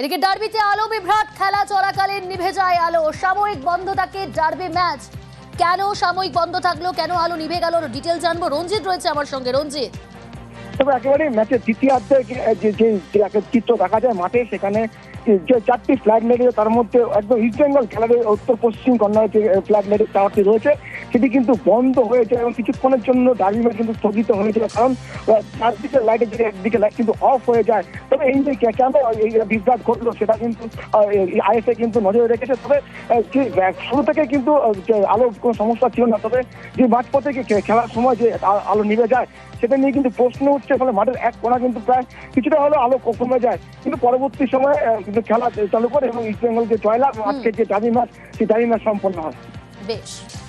এদিকে ডার্বিতে আলো বিভ্রাট, খেলা চলাকালীন নিভে যায় আলো। সাময়িক বন্ধ থাকে ডার্বি ম্যাচ। কেন সাময়িক বন্ধ থাকল? কেন আলো নিভে গেল? ডিটেল জানব। রঞ্জিত রয়েছে আমার সঙ্গে। রঞ্জিত। একেবারে ম্যাচের দ্বিতীয়ার্ধে যে যে চিত্র দেখা যায় মাঠে, সেখানে যে চারটি ফ্ল্যাগ লেগে তার মধ্যে একদম ইস্ট বেঙ্গল খেলার উত্তর পশ্চিম কর্নারে যে ফ্ল্যাগ লেগে টাওয়ারটি রয়েছে। সেটি কিন্তু বন্ধ হয়েছে এবং কিছুক্ষণের জন্য ম্যাচ কিন্তু স্থগিত হয়েছিল কারণ চারদিকে লাইটের দিকে একদিকে লাইট কিন্তু অফ হয়ে যায়। তবে এই যে কেন এই বিভ্রাট ঘটলো সেটা কিন্তু আইএসএ কিন্তু নজরে রেখেছে। তবে শুরু থেকে কিন্তু যে কোনো সমস্যা ছিল না। তবে যে মাঠ পথে খে- খেলার সময় যে আলো নিভে যায় সেটা নিয়ে কিন্তু প্রশ্ন উঠছে ফলে মাঠের এক কোণা কিন্তু প্রায় কিছুটা হলেও আলো কমে যায়। কিন্তু পরবর্তী সময়ে কিন্তু খেলা চালু করে এবং ইস্ট বেঙ্গল যে জয়লাভ আজকে যে দাবি ম্যাচ সেই দাবি ম্যাচ সম্পন্ন হয়। বেশ।